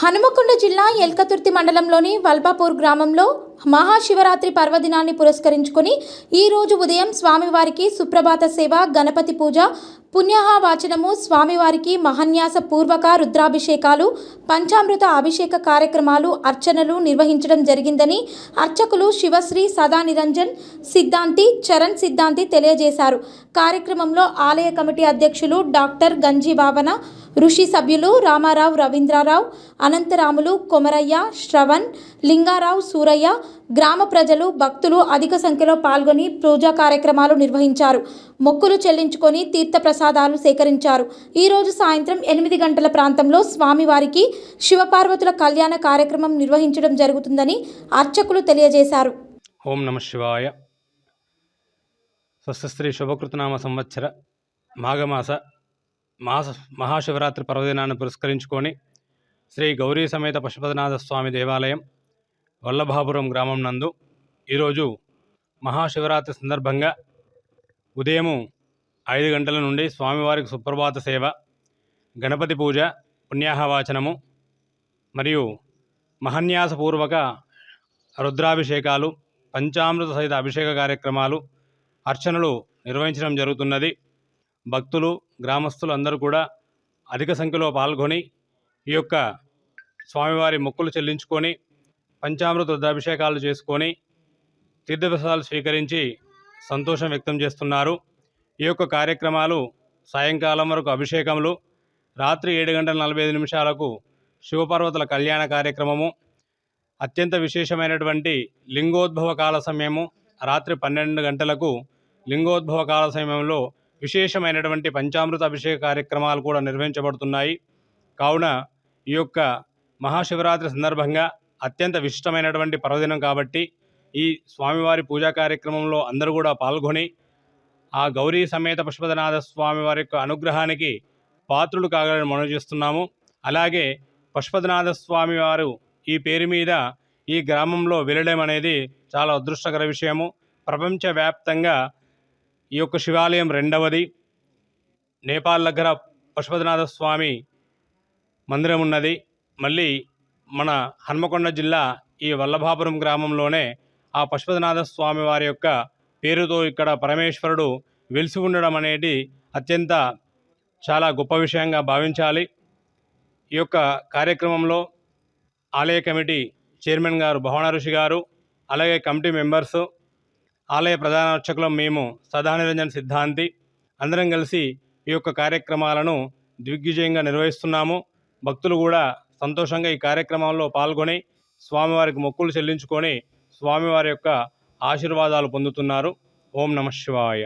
హనుమకొండ జిల్లా ఎల్కతుర్తి మండలంలోని వల్బాపూర్ గ్రామంలో మహాశివరాత్రి పర్వదినాన్ని పురస్కరించుకొని ఈరోజు ఉదయం స్వామివారికి సుప్రభాత సేవ గణపతి పూజ పుణ్యహావాచనము స్వామివారికి మహన్యాస పూర్వక రుద్రాభిషేకాలు పంచామృత అభిషేక కార్యక్రమాలు అర్చనలు నిర్వహించడం జరిగిందని అర్చకులు శివశ్రీ సదా నిరంజన్ సిద్ధాంతి చరణ్ సిద్ధాంతి తెలియజేశారు. కార్యక్రమంలో ఆలయ కమిటీ అధ్యక్షులు డాక్టర్ గంజీ భావన ఋషి సభ్యులు రామారావు రవీంద్రారావు అనంతరాములు కొమరయ్య శ్రవణ్ లింగారావు సూరయ్య గ్రామ ప్రజలు భక్తులు అధిక సంఖ్యలో పాల్గొని పూజా కార్యక్రమాలు నిర్వహించారు. మొక్కులు చెల్లించుకొని తీర్థ ప్రసాదాలు సేకరించారు ఈరోజు సాయంత్రం ఎనిమిది గంటల ప్రాంతంలో స్వామివారికి శివపార్వతుల కళ్యాణ కార్యక్రమం నిర్వహించడం జరుగుతుందని అర్చకులు తెలియజేశారు. ఓం నమ శివాయ. స్వస్థశ్రీ శుభకృతనామ సంవత్సర మాఘమాస మాస మహాశివరాత్రి పర్వదినాన్ని పురస్కరించుకొని శ్రీ గౌరీ సమేత పశుపతినాథ స్వామి దేవాలయం వల్లభాపురం గ్రామం నందు ఈరోజు మహాశివరాత్రి సందర్భంగా ఉదయము ఐదు గంటల నుండి స్వామివారికి సుప్రభాత సేవ గణపతి పూజ పుణ్యాహవాచనము మరియు మహన్యాసపూర్వక రుద్రాభిషేకాలు పంచామృత సహిత అభిషేక కార్యక్రమాలు అర్చనలు నిర్వహించడం జరుగుతున్నది. భక్తులు గ్రామస్తులు అందరూ కూడా అధిక సంఖ్యలో పాల్గొని ఈ యొక్క స్వామివారి మొక్కులు చెల్లించుకొని పంచామృత రుద్రాభిషేకాలు చేసుకొని తీర్థప్రసాదాలు స్వీకరించి సంతోషం వ్యక్తం చేస్తున్నారు. ఈ యొక్క కార్యక్రమాలు సాయంకాలం వరకు అభిషేకములు రాత్రి ఏడు గంటల నలభై ఐదు నిమిషాలకు శివపార్వతుల కళ్యాణ కార్యక్రమము అత్యంత విశేషమైనటువంటి లింగోద్భవ కాల సమయము రాత్రి పన్నెండు గంటలకు లింగోద్భవ కాల సమయంలో విశేషమైనటువంటి పంచామృత అభిషేక కార్యక్రమాలు కూడా నిర్వహించబడుతున్నాయి. కావున ఈ యొక్క మహాశివరాత్రి సందర్భంగా అత్యంత విశిష్టమైనటువంటి పర్వదినం కాబట్టి ఈ స్వామివారి పూజా కార్యక్రమంలో అందరూ కూడా పాల్గొని ఆ గౌరీ సమేత పుష్పదనాథ స్వామి వారి యొక్క అనుగ్రహానికి పాత్రులు కాగలని మనవి చేస్తున్నాము. అలాగే పుష్పదనాథ స్వామి వారు ఈ పేరు మీద ఈ గ్రామంలో వెళ్ళడం అనేది చాలా అదృష్టకర విషయము. ప్రపంచవ్యాప్తంగా ఈ యొక్క శివాలయం రెండవది. నేపాల్ దగ్గర పశుపతినాథ స్వామి మందిరం ఉన్నది. మళ్ళీ మన హన్మకొండ జిల్లా ఈ వల్లభాపురం గ్రామంలోనే ఆ పశుపతినాథ స్వామి వారి యొక్క పేరుతో ఇక్కడ పరమేశ్వరుడు వెలిసి ఉండడం అనేది అత్యంత చాలా గొప్ప విషయంగా భావించాలి. ఈ యొక్క కార్యక్రమంలో ఆలయ కమిటీ చైర్మన్ గారు భవన ఋషి గారు అలాగే కమిటీ మెంబర్స్ ఆలయ ప్రధాన అర్చకులం మేము సదానిరంజన్ సిద్ధాంతి. అందరం కలిసి ఈ యొక్క కార్యక్రమాలను దిగ్విజయంగా నిర్వహిస్తున్నాము. భక్తులు కూడా సంతోషంగా ఈ కార్యక్రమంలో పాల్గొని స్వామివారికి మొక్కులు చెల్లించుకొని స్వామివారి యొక్క ఆశీర్వాదాలు పొందుతున్నారు. ఓం నమ శివాయ.